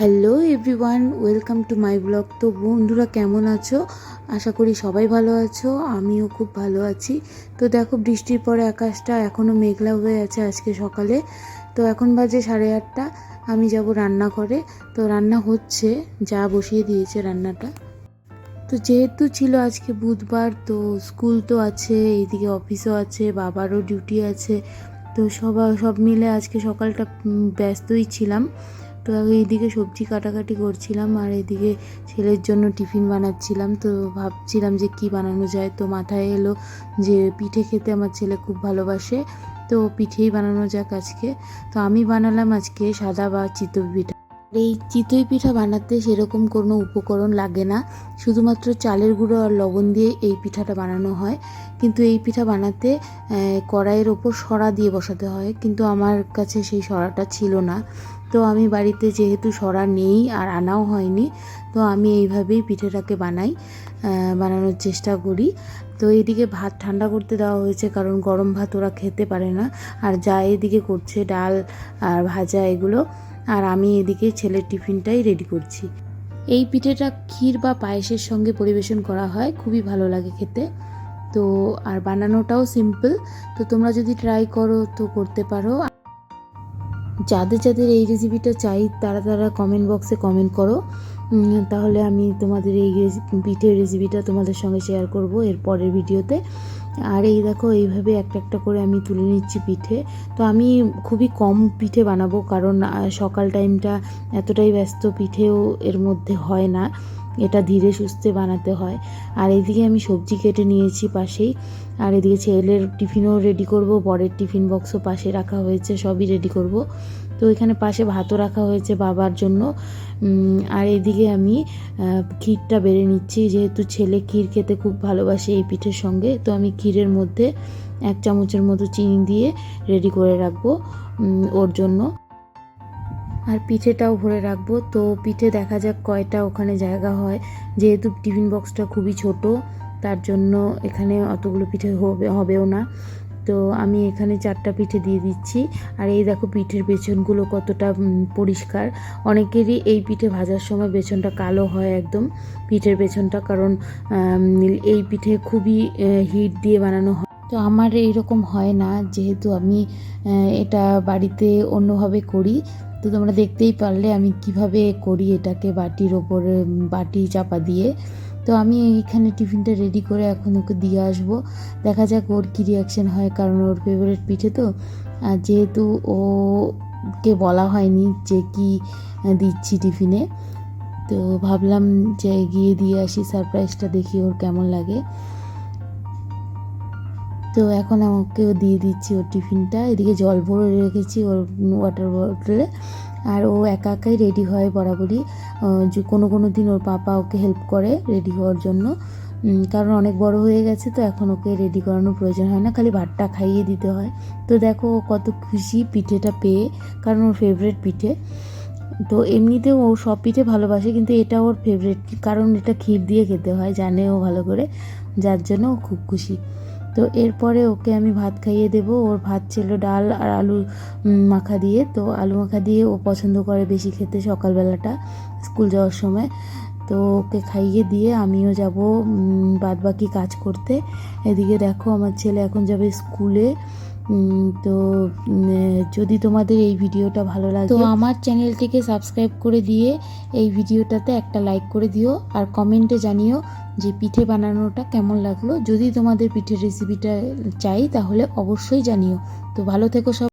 Hello everyone, welcome to my blog. তো বন্ধুরা, কেমন আছো? আশা করি সবাই ভালো আছো, আমিও খুব ভালো আছি। তো দেখো, বৃষ্টির পরে আকাশটা এখনও মেঘলা হয়ে আছে আজকে সকালে। তো এখন বাজে সাড়ে আটটা, আমি যাব রান্না করে তো রান্না হচ্ছে, যা বসিয়ে দিয়েছে রান্নাটা। তো যেহেতু ছিল আজকে বুধবার, তো স্কুল তো আছে, এইদিকে অফিসও আছে, বাবারও ডিউটি আছে। তো সবাই সব মিলে আজকে সকালটা ব্যস্তই ছিলাম। তো এইদিকে সবজি কাটাকাটি করছিলাম আর এদিকে ছেলের জন্য টিফিন বানাচ্ছিলাম, তো ভাবছিলাম যে কি বানানো যায়। তো মাথায় এলো যে পিঠে খেতে আমার ছেলে খুব ভালোবাসে, তো পিঠেই বানানো যাক আজকে। তো আমি বানালাম আজকে সাদা বা চিতই পিঠা। এই চিতই পিঠা বানাতে সেরকম কোনো উপকরণ লাগে না। শুধুমাত্র চালের গুঁড়ো আর লবণ দিয়ে এই পিঠাটা বানানো হয়। কিন্তু এই পিঠা বানাতে কড়াইয়ের ওপর সরা দিয়ে বসাতে হয়। কিন্তু আমার কাছে সেই সরাটা ছিল না। তো আমি বাড়িতে যেহেতু সরা নেই আর আনাও হয়নি, তো আমি এইভাবেই পিঠেটাকে বানাই বানানোর চেষ্টা করি। তো এইদিকে ভাত ঠান্ডা করতে দেওয়া হয়েছে কারণ গরম ভাত ওরা খেতে পারে না। আর যা এদিকে করছে, ডাল আর ভাজা এগুলো আর আমি এদিকে ছেলের টিফিনটাই রেডি করছি। এই পিঠেটা ক্ষীর বা পায়েসের সঙ্গে পরিবেশন করা হয়, খুবই ভালো লাগে খেতে। তো, আর বানানোটাও সিম্পল তো তোমরা যদি ট্রাই করো, তো করতে পারো। যাদের যাদের এই রেসিপিটা চাই, তারা তারা কমেন্ট বক্সে কমেন্ট করো। তাহলে আমি তোমাদের এই পিঠের রেসিপিটা তোমাদের সঙ্গে শেয়ার করব এর পরের ভিডিওতে আর এই দেখো, এইভাবে একটা একটা করে আমি তুলে নিচ্ছি পিঠে। তো আমি খুবই কম পিঠে বানাবো কারণ সকাল টাইমটা এতটাই ব্যস্ত পিঠেও এর মধ্যে হয় না। এটা ধীরে সুস্থে বানাতে হয়। আর এদিকে আমি সবজি কেটে নিয়েছি পাশেই। আর এদিকে ছেলের টিফিনও রেডি করব, বরের টিফিন বক্সও পাশে রাখা হয়েছে, সবই রেডি করব। তো এখানে পাশে ভাতও রাখা হয়েছে বাবার জন্য। আর এদিকে আমি ক্ষীরটা বেড়ে নিচ্ছি। যেহেতু ছেলে ক্ষীর খেতে খুব ভালোবাসে এই পিঠের সঙ্গে, তো আমি ক্ষীরের মধ্যে এক চামচের মতো চিনি দিয়ে রেডি করে রাখব ওর জন্য। আর পিঠেটাও ভরে রাখব। তো পিঠে দেখা যাক কয়টা ওখানে জায়গা হয়। যেহেতু টিফিন বক্সটা খুবই ছোট, তার জন্য এখানে অতগুলো পিঠে হবে, হবেও না। তো আমি এখানে চারটা পিঠে দিয়ে দিচ্ছি। আর এই দেখো পিঠের পেছনগুলো কতটা পরিষ্কার। অনেকেরই এই পিঠে ভাজার সময় পেছনটা কালো হয় একদম পিঠের পেছনটা কারণ এই পিঠে খুবই হিট দিয়ে বানানো হয়। তো আমার এইরকম হয় না, যেহেতু আমি এটা বাড়িতে অন্যভাবে করি। তো তোমরা দেখতেই পারলে আমি কীভাবে করি এটাকে বাটির ওপরে বাটি চাপা দিয়ে। তো আমি এইখানে টিফিনটা রেডি করে এখন ওকে দিয়ে আসব। দেখা যাক ওর কী রিয়াকশান হয়, কারণ ওর ফেভারিট পিঠে তো। আর যেহেতু ওকে বলা হয়নি যে কি দিচ্ছি টিফিনে, তো ভাবলাম যে গিয়ে দিয়ে আসি সারপ্রাইজটা দেখি ওর কেমন লাগে। তো এখন আমাকেও দিয়ে দিচ্ছি ওর টিফিনটা। এদিকে জল ভরে রেখেছি ওর ওয়াটার বটলে আর ও একা একাই রেডি হয় বরাবরই। যে কোনো কোনো দিন ওর পাপা ওকে হেল্প করে রেডি হওয়ার জন্য। কারণ অনেক বড় হয়ে গেছে তো এখন ওকে রেডি করানোর প্রয়োজন হয় না, খালি ভাতটা খাইয়ে দিতে হয়। তো দেখো ও কত খুশি পিঠেটা পেয়ে, কারণ ওর ফেভারিট পিঠে। তো এমনিতেও ও সব পিঠে ভালোবাসে, কিন্তু এটা ওর ফেভারিট কারণ এটা ক্ষীর দিয়ে খেতে হয়, জানে ও ভালো করে। যার জন্য ও খুব খুশি। তো এরপরে ওকে আমি ভাত খাইয়ে দেব। ওর ভাত ছিল ডাল আর আলু মাখা দিয়ে। তো আলু মাখা দিয়ে ও পছন্দ করে বেশি খেতে সকালবেলাটা, স্কুল যাওয়ার সময়। তো ওকে খাইয়ে দিয়ে আমিও যাব বাদ বাকি কাজ করতে। এদিকে দেখো আমার ছেলে এখন যাবে স্কুলে। তো যদি তোমাদের এই ভিডিওটা ভালো লাগে, তো আমার চ্যানেলটিকে সাবস্ক্রাইব করে দিয়ে এই ভিডিওটাতে একটা লাইক করে দিও আর কমেন্টে জানিও যে পিঠে বানানোটা কেমন লাগল। যদি তোমাদের পিঠের রেসিপিটা চাই তাহলে অবশ্যই জানিও। তো ভালো থেকো সব